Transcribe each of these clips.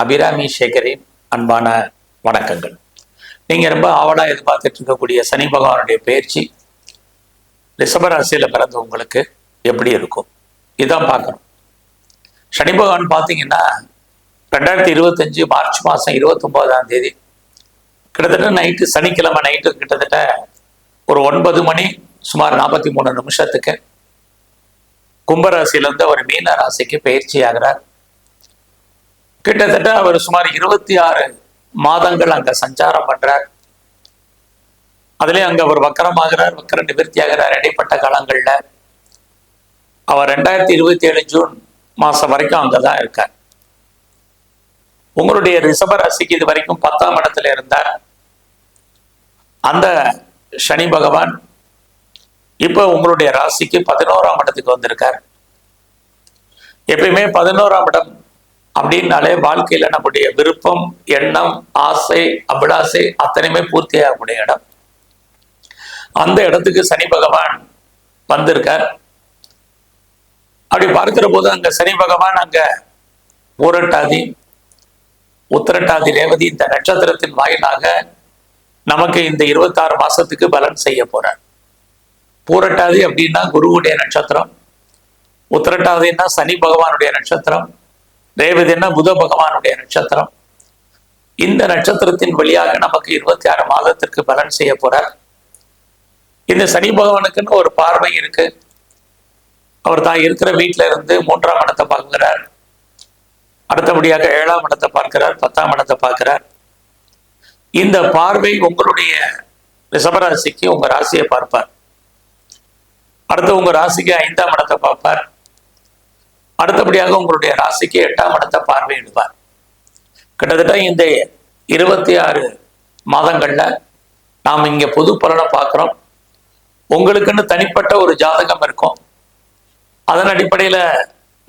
அபிராமி சேகரின் அன்பான வணக்கங்கள். நீங்க ரொம்ப ஆவலா எதிர்பார்த்துட்டு இருக்கக்கூடிய சனி பகவானுடைய பயிற்சி ரிஷபராசியில பிறந்த உங்களுக்கு எப்படி இருக்கும்? இதான் பார்க்கணும். சனி பகவான் பார்த்தீங்கன்னா ரெண்டாயிரத்தி இருபத்தஞ்சு மார்ச் மாதம் இருபத்தொம்போதாம் தேதி கிட்டத்தட்ட நைட்டு சனிக்கிழமை நைட்டு கிட்டத்தட்ட ஒரு ஒன்பது மணி சுமார் நாற்பத்தி மூணு நிமிஷத்துக்கு கும்பராசியிலிருந்து ஒரு மீன ராசிக்கு பயிற்சி ஆகிறார் கிட்டத்தட்ட அவர் சுமார் இருபத்தி ஆறு மாதங்கள் அங்க சஞ்சாரம் பண்றார். அதுலயும் அங்க அவர் வக்கரமாகிறார் வக்கர நிவர்த்தி ஆகிறார் இடைப்பட்ட காலங்கள்ல. அவர் ரெண்டாயிரத்தி இருபத்தி ஏழு ஜூன் மாசம் வரைக்கும் அங்கதான் இருக்கார். உங்களுடைய ரிஷப ராசிக்கு இது வரைக்கும் பத்தாம் இடத்துல இருந்தார். அந்த சனி பகவான் இப்ப உங்களுடைய ராசிக்கு பதினோராம் இடத்துக்கு வந்திருக்கார். எப்பயுமே பதினோராம் இடம் அப்படின்னாலே வாழ்க்கையில நம்முடைய விருப்பம் எண்ணம் ஆசை அபிலாசை அத்தனையுமே பூர்த்தியாகக்கூடிய இடம். அந்த இடத்துக்கு சனி பகவான் வந்திருக்கார். அப்படி பார்க்கிற போது அங்க சனி பகவான் அங்க ஊரட்டாதி உத்திரட்டாதி ரேவதி இந்த நட்சத்திரத்தின் வாயிலாக நமக்கு இந்த இருபத்தாறு மாசத்துக்கு பலன் செய்ய போறார். பூரட்டாதி அப்படின்னா குருவுடைய நட்சத்திரம் உத்திரட்டாதின்னா சனி பகவானுடைய நட்சத்திரம் ரேவதினா புத பகவானுடைய நட்சத்திரம். இந்த நட்சத்திரத்தின் வழியாக நமக்கு இருபத்தி ஆறு மாதத்திற்கு பலன் செய்ய போறார். இந்த சனி பகவானுக்குன்னு ஒரு பார்வை இருக்கு. அவர் தான் இருக்கிற வீட்டில இருந்து மூன்றாம் இடத்தை பார்க்கிறார். அடுத்தபடியாக ஏழாம் இடத்தை பார்க்கிறார் பத்தாம் இடத்தை பார்க்கிறார். இந்த பார்வை உங்களுடைய ரிஷபராசிக்கு உங்க ராசியை பார்ப்பார். அடுத்து உங்க ராசிக்கு ஐந்தாம் இடத்தை பார்ப்பார். அடுத்தபடியாக உங்களுடைய ராசிக்கு எட்டாம் இடத்தை பார்வையிடுவார். கிட்டத்தட்ட இந்த இருபத்தி ஆறு மாதங்கள்ல நாம் இங்க பொது பலனை பார்க்குறோம். உங்களுக்குன்னு தனிப்பட்ட ஒரு ஜாதகம் இருக்கும். அதன் அடிப்படையில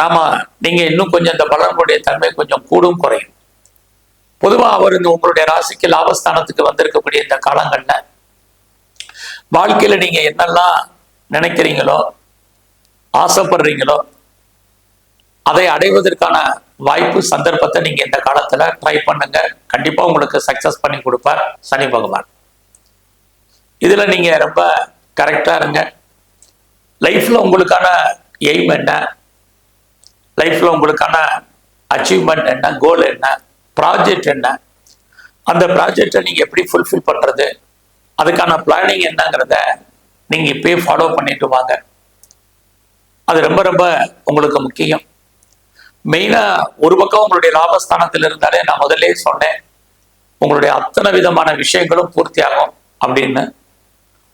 நாம நீங்க இன்னும் கொஞ்சம் இந்த பலனுடைய தன்மை கொஞ்சம் கூடும் குறையும். பொதுவாக அவர் இந்த உங்களுடைய ராசிக்கு லாபஸ்தானத்துக்கு வந்திருக்கக்கூடிய இந்த காலங்கள்ல வாழ்க்கையில நீங்க என்னெல்லாம் நினைக்கிறீங்களோ ஆசைப்படுறீங்களோ அதை அடைவதற்கான வாய்ப்பு சந்தர்ப்பத்தை நீங்க இந்த காலத்துல ட்ரை பண்ணுங்க. கண்டிப்பா உங்களுக்கு சக்சஸ் பண்ணி கொடுப்பார் சனி பகவான். இதுல நீங்க ரொம்ப கரெக்டா இருங்க. லைஃப்ல உங்களுக்கான எய்ம் என்ன? லைஃப்ல உங்களுக்கான அச்சீவ்மெண்ட் என்ன? கோல் என்ன? ப்ராஜெக்ட் என்ன? அந்த ப்ராஜெக்டை நீங்க எப்படி ஃபுல்ஃபில் பண்றது? அதுக்கான பிளானிங் என்னங்கிறத நீங்க இப்பயே ஃபாலோ பண்ணிட்டு வாங்க. அது ரொம்ப ரொம்ப உங்களுக்கு முக்கியம். மெயினா ஒரு பக்கம் உங்களுடைய லாபஸ்தானத்தில் இருந்தாலே நான் முதல்ல சொன்னேன். உங்களுடைய அத்தனை விதமான விஷயங்களும் பூர்த்தி ஆகும் அப்படின்னு.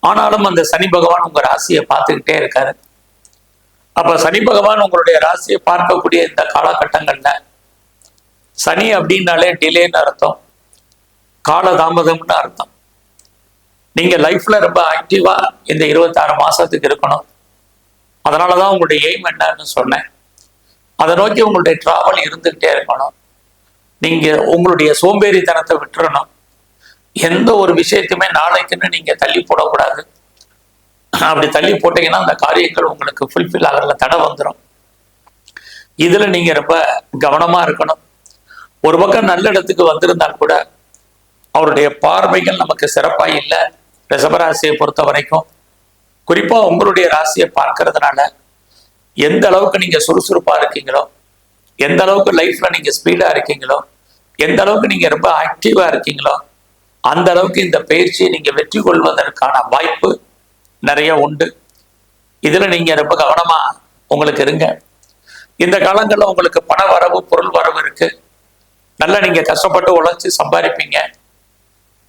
ஆனாலும் அந்த சனி பகவான் உங்க ராசியை பார்த்துக்கிட்டே இருக்காரு. அப்ப சனி பகவான் உங்களுடைய ராசியை பார்க்கக்கூடிய இந்த காலகட்டங்கள்ல சனி அப்படின்னாலே டிலேன்னு அர்த்தம். காலதாமதம்னு அர்த்தம். நீங்க லைஃப்ல ரொம்ப ஆக்டிவா இந்த இருபத்தாறு மாசத்துக்கு இருக்கணும். அதனாலதான் உங்களுடைய எய்ம் என்னன்னு சொன்னேன். அதை நோக்கி உங்களுடைய டிராவல் இருந்துகிட்டே இருக்கணும். நீங்க உங்களுடைய சோம்பேறித்தனத்தை விட்டுறணும். எந்த ஒரு விஷயத்தையுமே நாளைக்குன்னு நீங்க தள்ளி போடக்கூடாது. அப்படி தள்ளி போட்டீங்கன்னா அந்த காரியங்கள் உங்களுக்கு ஃபுல்ஃபில் ஆகிறதுல தடை வந்துடும் இதுல நீங்க ரொம்ப கவனமா இருக்கணும். ஒரு பக்கம் நல்ல இடத்துக்கு வந்திருந்தால் கூட அவருடைய பார்வைகள் நமக்கு சிறப்பாக இல்லை. ரிசபராசியை பொறுத்த வரைக்கும் குறிப்பாக உங்களுடைய ராசியை பார்க்கறதுனால எந்த அளவுக்கு நீங்க சுறுசுறுப்பா இருக்கீங்களோ எந்த அளவுக்கு லைஃப்ல நீங்க ஸ்பீடா இருக்கீங்களோ எந்த அளவுக்கு நீங்க ரொம்ப ஆக்டிவா இருக்கீங்களோ அந்த அளவுக்கு இந்த பயிற்சியை நீங்க வெற்றி கொள்வதற்கான வாய்ப்பு நிறைய உண்டு. இதுல நீங்க ரொம்ப கவனமா உங்களுக்கு இருங்க. இந்த காலங்களில் உங்களுக்கு பண வரவு பொருள் வரவு இருக்கு. நல்லா நீங்க கஷ்டப்பட்டு உழைச்சி சம்பாதிப்பீங்க.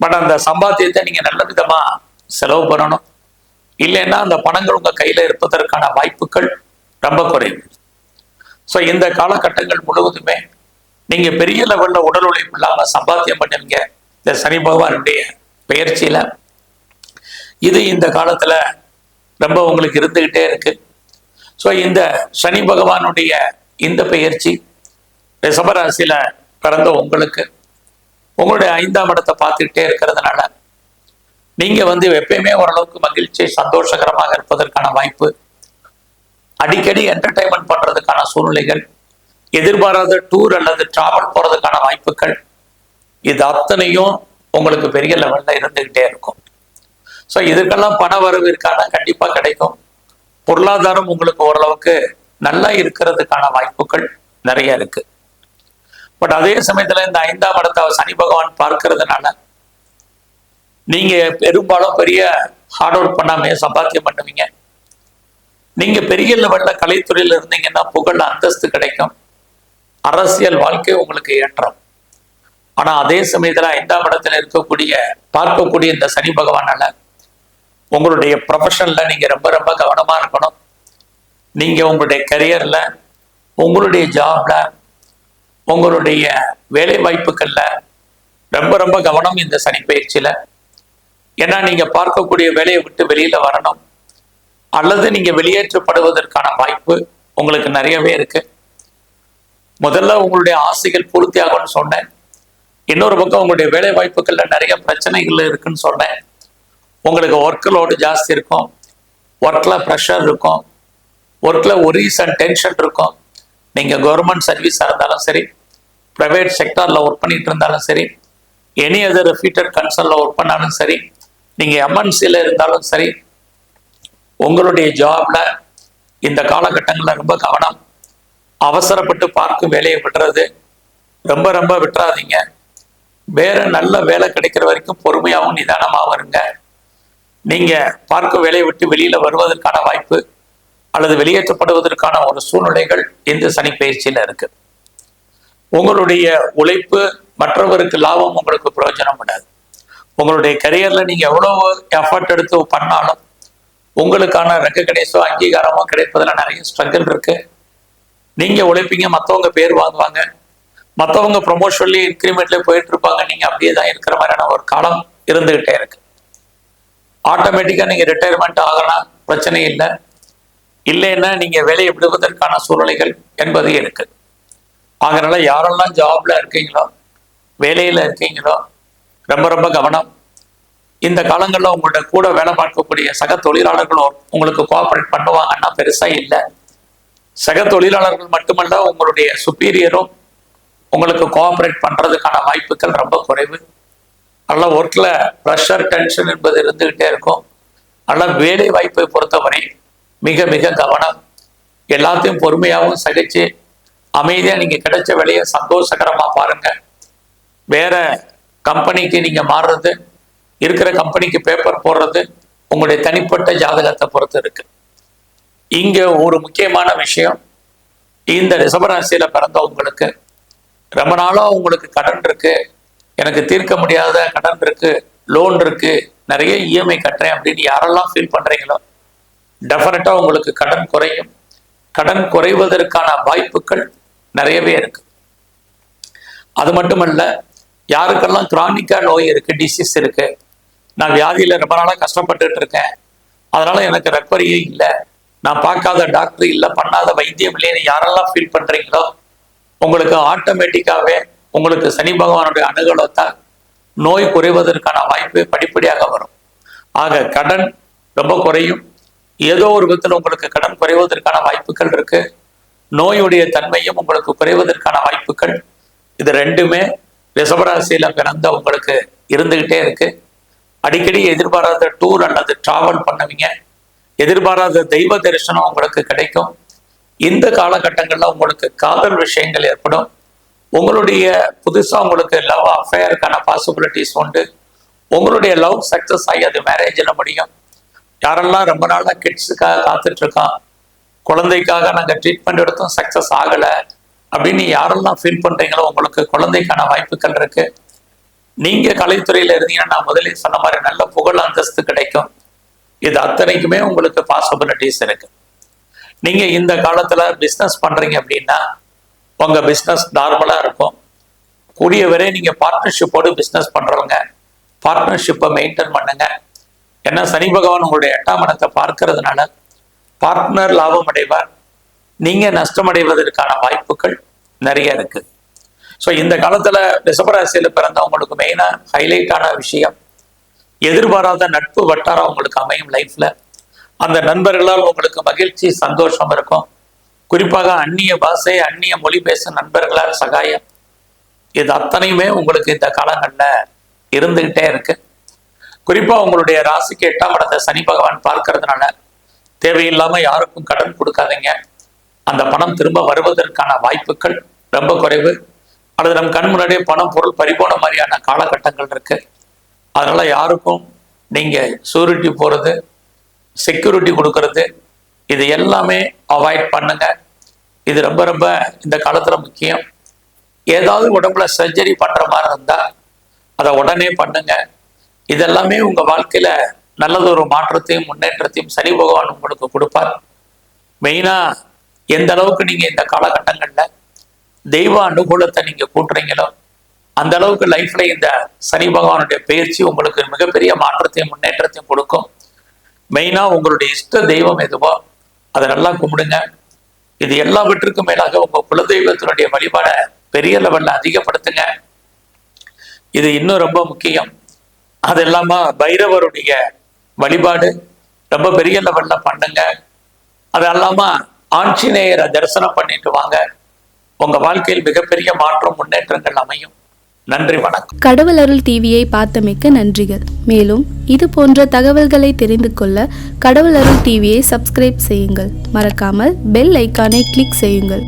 பட் அந்த சம்பாத்தியத்தை நீங்க நல்ல விதமா செலவு பண்ணணும். இல்லைன்னா அந்த பணங்கள் உங்க கையில இருப்பதற்கான வாய்ப்புகள் ரொம்ப குறைவு ஸோ இந்த காலகட்டங்கள் முழுவதுமே நீங்க பெரிய லெவல்ல உடல் உழைப்பு இல்லாமல் சம்பாத்தியம் பண்ணுவீங்க இந்த சனி பகவானுடைய பயிற்சியில இது இந்த காலத்துல ரொம்ப உங்களுக்கு இருந்துகிட்டே இருக்கு. ஸோ இந்த சனி பகவானுடைய இந்த பயிற்சி ரிஷபராசியில பிறந்த உங்களுக்கு உங்களுடைய ஐந்தாம் இடத்தை பார்த்துக்கிட்டே இருக்கிறதுனால நீங்க வந்து எப்பயுமே ஓரளவுக்கு மகிழ்ச்சி சந்தோஷகரமாக இருப்பதற்கான வாய்ப்பு அடிக்கடி என்டர்டைன்மெண்ட் பண்றதுக்கான சூழ்நிலைகள் எதிர்பாராத டூர் அல்லது டிராவல் போறதுக்கான வாய்ப்புகள் இது அத்தனையும் உங்களுக்கு பெரிய லெவல்ல இருந்துகிட்டே இருக்கும். ஸோ இதுக்கெல்லாம் பண வரவு இருக்கானா? கண்டிப்பா கிடைக்கும். பொருளாதாரம் உங்களுக்கு ஓரளவுக்கு நல்லா இருக்கிறதுக்கான வாய்ப்புகள் நிறைய இருக்கு. பட் அதே சமயத்துல இந்த ஐந்தாம் இடத்தை சனி பகவான் பார்க்கறதுனால நீங்க பெரும்பாலும் பெரிய ஹார்ட் ஒர்க் பண்ணாமே சம்பாத்தியம் பண்ணுவீங்க. நீங்க பெரிய லெவல்ல கலைத்துறையில இருந்தீங்கன்னா புகழ் அந்தஸ்து கிடைக்கும். அரசியல் வாழ்க்கை உங்களுக்கு ஏற்றம். ஆனா அதே சமயத்துல ஐந்தாம் இடத்துல இருக்கக்கூடிய பார்க்கக்கூடிய இந்த சனி பகவானால உங்களுடைய ப்ரொஃபஷன்ல நீங்க ரொம்ப ரொம்ப கவனமா இருக்கணும். நீங்க உங்களுடைய கரியர்ல உங்களுடைய ஜாப்ல உங்களுடைய வேலை வாய்ப்புகள்ல ரொம்ப ரொம்ப கவனம் இந்த சனி பயிற்சியில. ஏன்னா நீங்க பார்க்கக்கூடிய வேலையை விட்டு வெளியில வரணும். அல்லது நீங்க வெளியேற்றப்படுவதற்கான வாய்ப்பு உங்களுக்கு நிறையவே இருக்கு. முதல்ல உங்களுடைய ஆசைகள் பூர்த்தி ஆகும்னு சொன்னேன். இன்னொரு பக்கம் உங்களுடைய வேலை வாய்ப்புகள்ல நிறைய பிரச்சனைகள் இருக்குன்னு சொன்னேன். உங்களுக்கு ஒர்க் லோடு ஜாஸ்தி இருக்கும். ஒர்க்ல ப்ரெஷர் இருக்கும். ஒர்க்ல ஒரீஸ் அண்ட் டென்ஷன் இருக்கும். நீங்க கவர்மெண்ட் சர்வீஸாக இருந்தாலும் சரி ப்ரைவேட் செக்டாரில் ஒர்க் பண்ணிட்டு இருந்தாலும் சரி எனி அதர் ஃபீட்டர் கன்சர்ன்ல ஒர்க் பண்ணாலும் சரி நீங்க எம்என்சியில் இருந்தாலும் சரி உங்களுடைய ஜாப்ல இந்த காலகட்டங்களில் ரொம்ப கவனம். அவசரப்பட்டு பார்க்கும் வேலையை விடுறது ரொம்ப ரொம்ப விட்டுறாதீங்க. வேற நல்ல வேலை கிடைக்கிற வரைக்கும் பொறுமையாகவும் நிதானமாகவும் இருங்க. நீங்க பார்க்கும் வேலையை விட்டு வெளியில வருவதற்கான வாய்ப்பு அல்லது வெளியேற்றப்படுவதற்கான ஒரு சூழ்நிலைகள் இந்த சனி பயிற்சியில இருக்கு. உங்களுடைய உழைப்பு மற்றவருக்கு லாபம் உங்களுக்கு பிரயோஜனம் பண்ணாது உங்களுடைய கரியர்ல நீங்க எவ்வளவு எஃபர்ட் எடுத்து பண்ணாலும் உங்களுக்கான ரெக்கக்னைஸோ அங்கீகாரமோ கிடைப்பதில் நிறைய ஸ்ட்ரகிள் இருக்கு. நீங்க உழைப்பீங்க மற்றவங்க பேர் வாங்குவாங்க. மற்றவங்க ப்ரொமோஷன்லயே இன்க்ரிமெண்ட்லயே போயிட்டு இருப்பாங்க. நீங்க அப்படியே தான் இருக்கிற மாதிரியான ஒரு காலம் இருந்துகிட்டே இருக்கு. ஆட்டோமேட்டிக்கா நீங்க ரிட்டையர்மெண்ட் ஆகலாம் பிரச்சனை இல்லை. இல்லைன்னா நீங்க வேலையை விடுவதற்கான சூழ்நிலைகள் என்பது இருக்கு. அதனால யாரெல்லாம் ஜாப்ல இருக்கீங்களோ வேலையில இருக்கீங்களோ ரொம்ப ரொம்ப கவனம். இந்த காலங்களில் உங்களோட கூட வேலை பார்க்கக்கூடிய சக தொழிலாளர்களும் உங்களுக்கு கோஆபரேட் பண்ணுவாங்கன்னா பெருசா இல்லை. சக தொழிலாளர்கள் மட்டுமல்ல உங்களுடைய சுப்பீரியரும் உங்களுக்கு கோஆபரேட் பண்றதுக்கான வாய்ப்புகள் ரொம்ப குறைவு. நல்ல ஒர்க்கில் ப்ரெஷர் டென்ஷன் என்பது இருந்துகிட்டே இருக்கும். நல்ல வேலை வாய்ப்பை பொறுத்தவரை மிக மிக கவனம். எல்லாத்தையும் பொறுமையாகவும் சகிச்சு அமைதியாக நீங்கள் கிடைச்ச வேலையை சந்தோஷகரமாக பாருங்கள் வேற கம்பெனிக்கு நீங்கள் மாறுறது இருக்கிற கம்பெனிக்கு பேப்பர் போடுறது உங்களுடைய தனிப்பட்ட ஜாதகத்தை பொறுத்து இருக்கு. இங்க ஒரு முக்கியமான விஷயம் இந்த ரிஷபராசியில பிறந்த உங்களுக்கு ரொம்ப நாளா உங்களுக்கு கடன் இருக்கு எனக்கு தீர்க்க முடியாத கடன் இருக்கு லோன் இருக்கு நிறைய இஎம்ஐ கட்டுறேன் அப்படின்னு யாரெல்லாம் ஃபீல் பண்றீங்களோ டெஃபினட்டா உங்களுக்கு கடன் குறையும். கடன் குறைவதற்கான வாய்ப்புகள் நிறையவே இருக்கு. அது மட்டுமல்ல யாருக்கெல்லாம் கிரானிக்கா நோய் இருக்கு டிசீஸ் இருக்கு நான் வியாதியில் ரொம்ப நாளாக கஷ்டப்பட்டுட்டு இருக்கேன். அதனால எனக்கு ரெக்கவரியே இல்லை. நான் பார்க்காத டாக்டர் இல்லை பண்ணாத வைத்தியம் இல்லைன்னு யாரெல்லாம் ஃபீல் பண்ணுறீங்களோ உங்களுக்கு ஆட்டோமேட்டிக்காகவே உங்களுக்கு சனி பகவானுடைய அணுகலத்தால் நோய் குறைவதற்கான வாய்ப்பு படிப்படியாக வரும். ஆக கடன் ரொம்ப குறையும். ஏதோ ஒரு விதத்தில் உங்களுக்கு கடன் குறைவதற்கான வாய்ப்புகள் இருக்கு. நோயுடைய தன்மையும் உங்களுக்கு குறைவதற்கான வாய்ப்புகள். இது ரெண்டுமே ரிஷபராசியில பிறந்த உங்களுக்கு இருந்துகிட்டே இருக்கு. அடிக்கடி எதிர்பாராத டூர் அல்லது டிராவல் பண்ணுவீங்க. எதிர்பாராத தெய்வ தரிசனம் உங்களுக்கு கிடைக்கும். இந்த காலகட்டங்களில் உங்களுக்கு காதல் விஷயங்கள் ஏற்படும். உங்களுடைய புதுசாக உங்களுக்கு லவ் அஃபேருக்கான பாசிபிலிட்டிஸ் உண்டு. உங்களுடைய லவ் சக்சஸ் ஆகி அது மேரேஜில் முடியும். யாரெல்லாம் ரொம்ப நாளாக கிட்ஸுக்காக காத்துட்ருக்கான் குழந்தைக்காக நாங்கள் ட்ரீட்மெண்ட் எடுத்தும் சக்ஸஸ் ஆகலை அப்படின்னு யாரெல்லாம் ஃபீல் பண்ணுறீங்களோ உங்களுக்கு குழந்தைக்கான வாய்ப்புகள் இருக்குது நீங்க கலைத்துறையில இருந்தீங்கன்னா நான் முதலே சொன்ன மாதிரி நல்ல புகழ் அந்தஸ்து கிடைக்கும். இது அத்தனைக்குமே உங்களுக்கு பாசிபிலிட்டிஸ் இருக்கு. நீங்க இந்த காலத்துல பிஸ்னஸ் பண்றீங்க அப்படின்னா உங்க பிஸ்னஸ் நார்மலா இருக்கும். கூடிய வரை நீங்க பார்ட்னர்ஷிப்போடு பிஸ்னஸ் பண்றவங்க பார்ட்னர்ஷிப்பை மெயின்டைன் பண்ணுங்க. ஏன்னா சனி பகவான் உங்களுடைய எட்டாம் இடத்தை பார்க்கறதுனால பார்ட்னர் லாபம் அடைவார். நீங்க நஷ்டமடைவதற்கான வாய்ப்புகள் நிறைய இருக்குது ஸோ இந்த காலத்துல ரிசபராசியில் பிறந்த உங்களுக்கு மெயினா ஹைலைட்டான விஷயம் எதிர்பாராத நட்பு வட்டாரம் உங்களுக்கு அமையும் லைஃப்ல அந்த நண்பர்களால் உங்களுக்கு மகிழ்ச்சி சந்தோஷம் இருக்கும். குறிப்பாக அந்நிய பாஷை அந்நிய மொழி பேசும் நண்பர்களால் சகாயம். இது அத்தனையுமே உங்களுக்கு இந்த காலங்கள்ல இருந்துகிட்டே இருக்கு. குறிப்பா உங்களுடைய ராசிக்கு எட்டாம் இடத்தை சனி பகவான் பார்க்கறதுனால தேவையில்லாம யாருக்கும் கடன் கொடுக்காதீங்க. அந்த பணம் திரும்ப வருவதற்கான வாய்ப்புகள் ரொம்ப குறைவு. அல்லது நம் கண் முன்னாடியே பணம் பொருள் பறிபோன மாதிரியான காலகட்டங்கள் இருக்கு. அதனால யாருக்கும் நீங்க சூரிட்டி போறது செக்யூரிட்டி கொடுக்கறது இது எல்லாமே அவாய்ட் பண்ணுங்க. இது ரொம்ப ரொம்ப இந்த காலத்துல முக்கியம். ஏதாவது உடம்புல சர்ஜரி பண்ற மாதிரி இருந்தா அதை உடனே பண்ணுங்க. இதெல்லாமே உங்க வாழ்க்கையில நல்லதொரு மாற்றத்தையும் முன்னேற்றத்தையும் சனி பகவான் உங்களுக்கு கொடுப்பார். மெயினா எந்த அளவுக்கு நீங்க இந்த காலகட்டங்கள்ல தெய்வ அனுகூலத்தை நீங்க கூட்டுறீங்களோ அந்த அளவுக்கு லைஃப்ல இந்த சனி பகவானுடைய பயிற்சி உங்களுக்கு மிகப்பெரிய மாற்றத்தையும் முன்னேற்றத்தையும் கொடுக்கும். மெயினா உங்களுடைய இஷ்ட தெய்வம் எதுவோ அதை நல்லா கும்பிடுங்க. இது எல்லாவற்றுக்கும் மேலாக உங்க குலதெய்வத்தினுடைய வழிபாடை பெரிய லெவல்ல அதிகப்படுத்துங்க. இது இன்னும் ரொம்ப முக்கியம். அது இல்லாம பைரவருடைய வழிபாடு ரொம்ப பெரிய லெவல்ல பண்ணுங்க. அது இல்லாம ஆஞ்சநேயரை தரிசனம் பண்ணிட்டு வாங்க. உங்க வாழ்க்கையில் மிகப்பெரிய மாற்றம் முன்னேற்றங்கள் அமையும். நன்றி வணக்கம். கடவுள் அருள் டிவியை பார்த்தமைக்க நன்றிகள். மேலும் இது போன்ற தகவல்களை தெரிந்து கொள்ள கடவுள் அருள் டிவியை சப்ஸ்கிரைப் செய்யுங்கள். மறக்காமல் பெல் ஐக்கானை கிளிக் செய்யுங்கள்.